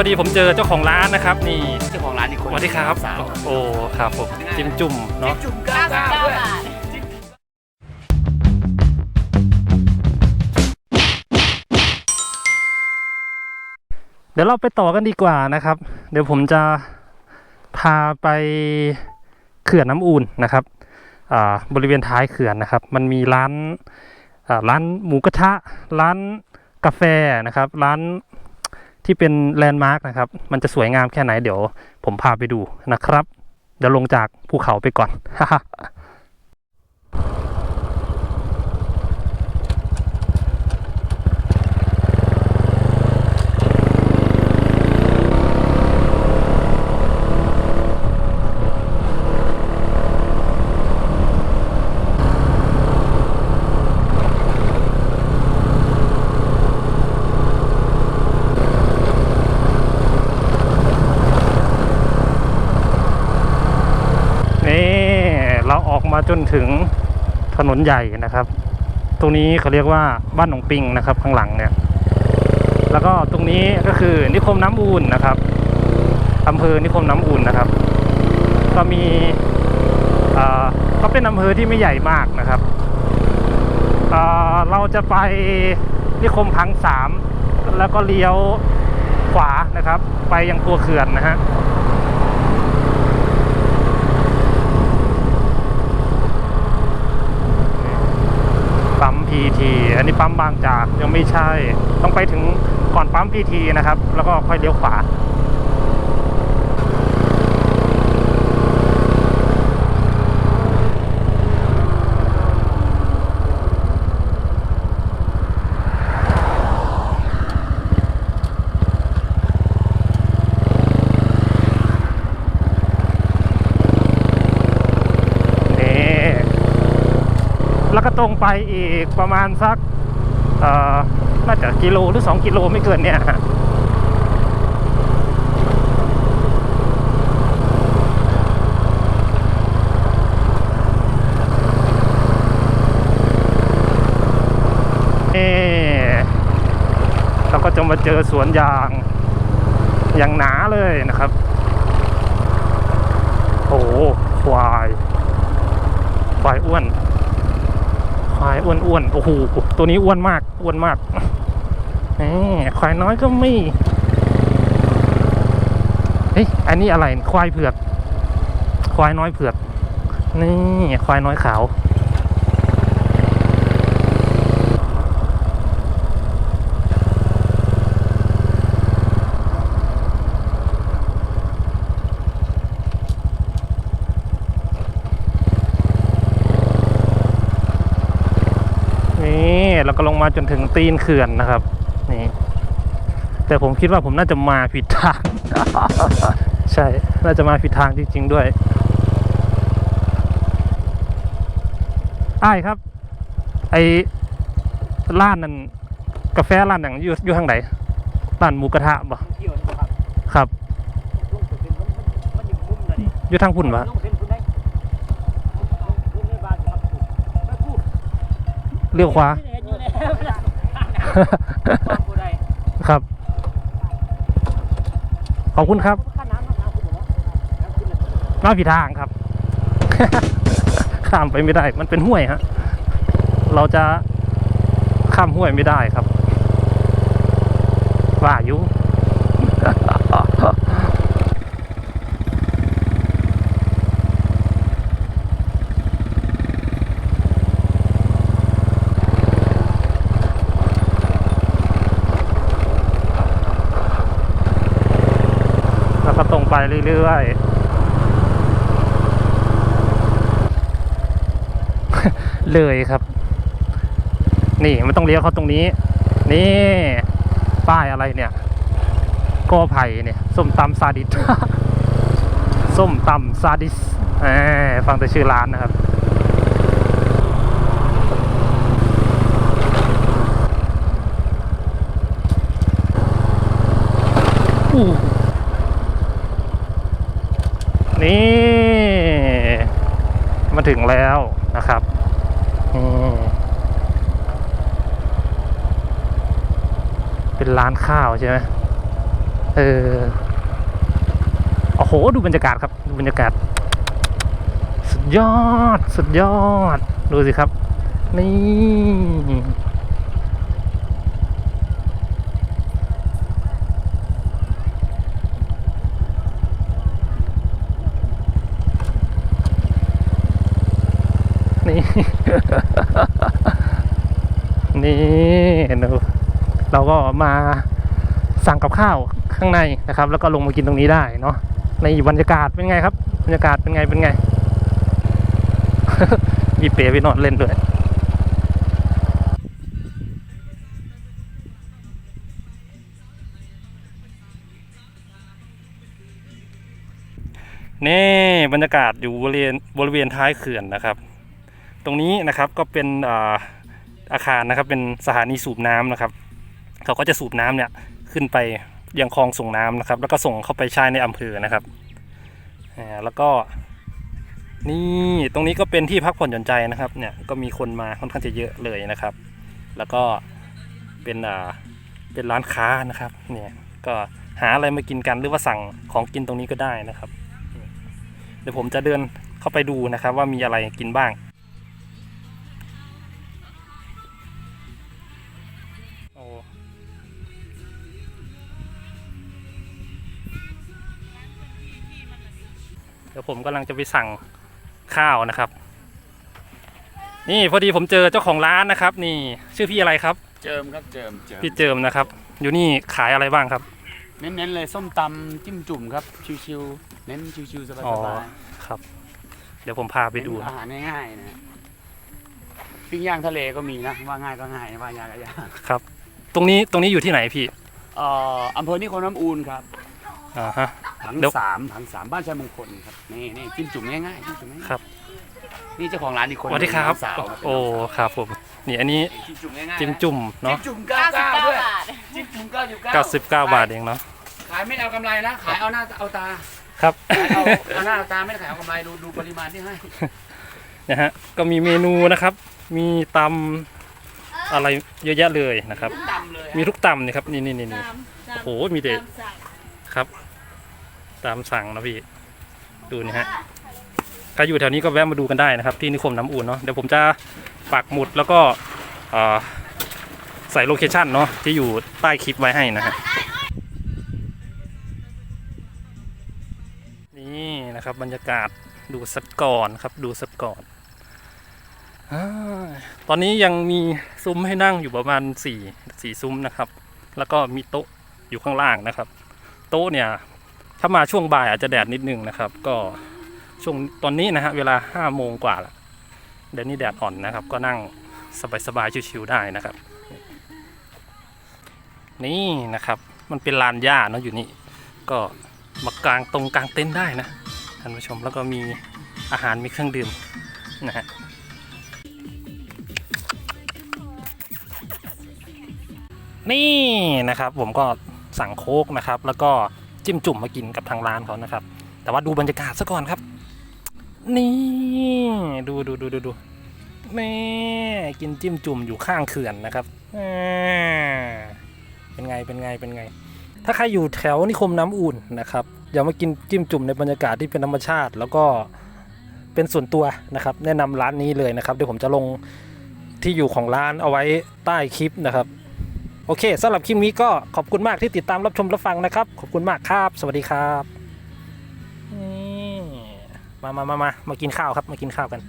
พอดีผมเจอเจ้าของร้านนะครับ นี่เจ้าของร้านอีกคสนวัสดีครับ สาวโอ้ครับผมจิ้มจุ่มเนาะจุ่มก้าว99ด้วยบาทเดี๋ยวเราไปต่อกันดีกว่านะครับ เดี๋ยวผมจะพาไปเขื่อนน้ำอูนนะครับอ่าบริเวณท้ายเขื่อนนะครับ มันมีร้านอ่าร้านหมูกระทะ ร้านกาแฟนะครับ ร้าน ที่เป็นแลนด์มาร์กนะครับ มันจะสวยงามแค่ไหนเดี๋ยวผมพาไปดูนะครับ เดี๋ยวลงจากภูเขาไปก่อนเราออก มาจนถึงถนนใหญ่นะครับ ตรงนี้เขาเรียกว่าบ้านหนองปิงนะครับ ข้างหลังเนี่ย แล้วก็ตรงนี้ก็คือนิคมน้ำอูนนะครับอำเภอนิคมน้ำอูนนะครับ ก็มีอ่อก็เป็นอำเภอที่ไม่ใหญ่มากนะครับเอ่อเราจะไปนิคมพังสามแล้วก็เลี้ยวขวานะครับ ไปยังตัวเขื่อนนะฮะ PT อันนี้ปั๊มบางจากยังไม่ใช่ ต้องไปถึงก่อนปั๊มพีทีนะครับ แล้วก็ค่อยเลี้ยวขวา นี่ แล้วก็ ตรงไปอีกประมาณสักน่าจะกิโลหรือ 2 กิโลไม่เกินเนี่ยนี่เราก็จะมาเจอสวนยางอย่างหนาเลยนะครับ โอ้โหควายควายอ้วน ควายอ้วนๆโอ้โหตัวนี้อ้วนมากอ้วนมากนี่ควายน้อยก็มีเฮ้ยอันนี้อะไรควายเผือก ควายน้อยเผือก นี่ควายน้อยขาว นี่เราก็ลงมา จนถึงตีนเขื่อนนะครับ นี่ แต่ผมคิดว่าผมน่าจะมาผิดทาง ใช่ น่าจะมาผิดทางจริง ๆ ด้วยไอ้ครับ ไอ้ร้านนั่นกาแฟร้านอย่างอยู่อยู่ทางไหนร้านหมูกระทะบ่ครับ อยู่มุมนั่นนี่อยู่ทางพุ่นวะเป็นคุณได้ลงในบ้านครับไม่พูดเลี้ยวขวา ฟังกูได้ครับ ขอบคุณครับข้าน้ำน้ำคุณเหรอน้ำขึ้นเลยมาผิดทางครับ ข้ามไปไม่ได้ มันเป็นห้วยฮะ เราจะข้ามห้วยไม่ได้ครับ ว่าอยู่ แล้วก็ตรงไป เรื่อยๆ เลยครับ นี่มันต้องเลี้ยวเข้าตรงนี้ นี่ ป้ายอะไรเนี่ยกอไผ่เนี่ยส้มตำซาดิสส้มตำซาดิสฟังแต่ชื่อร้านนะครับอู้ นี่มาถึงแล้วนะครับเป็นร้านข้าวใช่ไหมเออโอ้โห ดูบรรยากาศครับ ดูบรรยากาศ สุดยอด สุดยอด ดูสิครับ นี่ นี่ นี่ดูเราก็มาสั่งกับข้าวข้างในนะครับ แล้วก็ลงมากินตรงนี้ได้เนาะในบรรยากาศเป็นไงครับ บรรยากาศเป็นไงเป็นไงมีเป๋ไปนอนเล่นด้วยนี่บรรยากาศอยู่บริเวณบริเวณท้ายเขื่อนนะครับ รงนี้นะครับก็เป็นอาคารนะครับเป็นสถานีสูบน้ำนะครับ เขาก็จะสูบน้ำเนี่ยขึ้นไปยังคลองส่งน้ำนะครับ แล้วก็ส่งเข้าไปใช้ในอำเภอนะครับแล้วก็นี่ตรงนี้ก็เป็นที่พักผ่อนหย่อนใจนะครับเนี่ยก็มีคนมาค่อนข้างจะเยอะเลยนะครับ แล้วก็เป็นอ่าเป็นร้านค้านะครับเนี่ยก็หาอะไรมากินกันหรือว่าสั่งของกินตรงนี้ก็ได้นะครับ เดี๋ยวผมจะเดินเข้าไปดูนะครับว่ามีอะไรกินบ้าง ดี๋ยวผมกำลังจะไปสั่งข้าวนะครับ นี่พอดีผมเจอเจ้าของร้านนะครับ นี่ชื่อพี่อะไรครับ เจิมครับเจิมเจิมพี่เจิมนะครับ อยู่นี่ขายอะไรบ้างครับ เน้นๆเลยส้มตำจิ้มจุ่มครับชิวๆเน้นชิวๆสบายอ๋อๆครับ เดี๋ยวผมพาไปดู เน้นอาหารง่ายๆนะปิ้งย่างทะเลก็มีนะว่าง่ายก็ง่ายว่ายากก็ยากครับตรงนี้ตรงนี้อยู่ที่ไหนพี่ เอ่ออำเภอนิคมน้ำอูนครับ อ่าฮะผังเดี๋ยว สามผังสามบ้านชัยมงคลครับนี่นี่จิ้มจุ่มง่ายๆจิ้มจุ่มง่ายๆครับนี่เจ้าของร้านอีกคนสวัสดีครับ น้องสาวครับโอ้ครับผมนี่อันนี้จิ้มจุ่มง่ายๆจิ้มจุ่มเนาะเนาะจิ้มจุ่มเก้าเก้าด้วยบาทจิ้มจุ่มเก้าสิบเก้า99 บาทเองเนาะขายไม่เอากำไรนะขายเอาหน้าเอาตาครับ ขายเอาเอาหน้าเอาตาไม่ได้ขายเอากำไรดูดูปริมาณที่ให้ นะฮะก็มีเมนูนะครับ มีตำอะไรเยอะแยะเลยนะครับ ดำเลยมีทุกตำนี่ครับนี่นี่นี่นี่ ตามตามโอ้โหมีเด็กตามสั่งครับ ตามสั่งนะพี่ ดูนี่ฮะใครอยู่แถวนี้ก็แวะมาดูกันได้นะครับ ที่นิคมน้ำอุ่นเนาะเดี๋ยวผมจะปักหมุดแล้วก็ใส่โลเคชั่นเนาะที่อยู่ใต้คลิปไว้ให้นะฮะนี่นะครับบรรยากาศดูสักก่อนครับดูสักก่อนอตอนนี้ยังมีซุ้มให้นั่งอยู่ประมาณสี่สี่ซุ้มนะครับ แล้วก็มีโต๊ะอยู่ข้างล่างนะครับ โต๊ะเนี่ย ถ้ามาช่วงบ่ายอาจจะแดดนิดนึงนะครับ ก็ช่วงตอนนี้นะฮะเวลาห้าโมงกว่าละเดี๋ยวนี้แดดอ่อนนะครับ ก็นั่งสบายๆชิวๆได้นะครับ นี่นะครับมันเป็นลานหญ้าเนาะอยู่นี่ก็มากลางตรงกลางเต็นท์ได้นะท่านผู้ชมแล้วก็มีอาหารมีเครื่องดื่มนะฮะนี่นะครับผมก็สั่งโค้กนะครับแล้วก็ จิ้มจุ่มมากินกับทางร้านเขานะครับ แต่ว่าดูบรรยากาศซะก่อนครับ นี่ดูดูดูดูดูนี่กินจิ้มจุ่มอยู่ข้างเขื่อนนะครับเป็นไงเป็นไงเป็นไง ถ้าใครอยู่แถวนิคมน้ำอุ่นนะครับอย่ามากินจิ้มจุ่มในบรรยากาศที่เป็นธรรมชาติ แล้วก็เป็นส่วนตัวนะครับ แนะนำร้านนี้เลยนะครับเดี๋ยวผมจะลงที่อยู่ของร้านเอาไว้ใต้คลิปนะครับ โอเคสำหรับคลิปนี้ก็ขอบคุณมากที่ติดตามรับชมรับฟังนะครับ ขอบคุณมากครับ สวัสดีครับมามามามามากินข้าวครับมากินข้าวกัน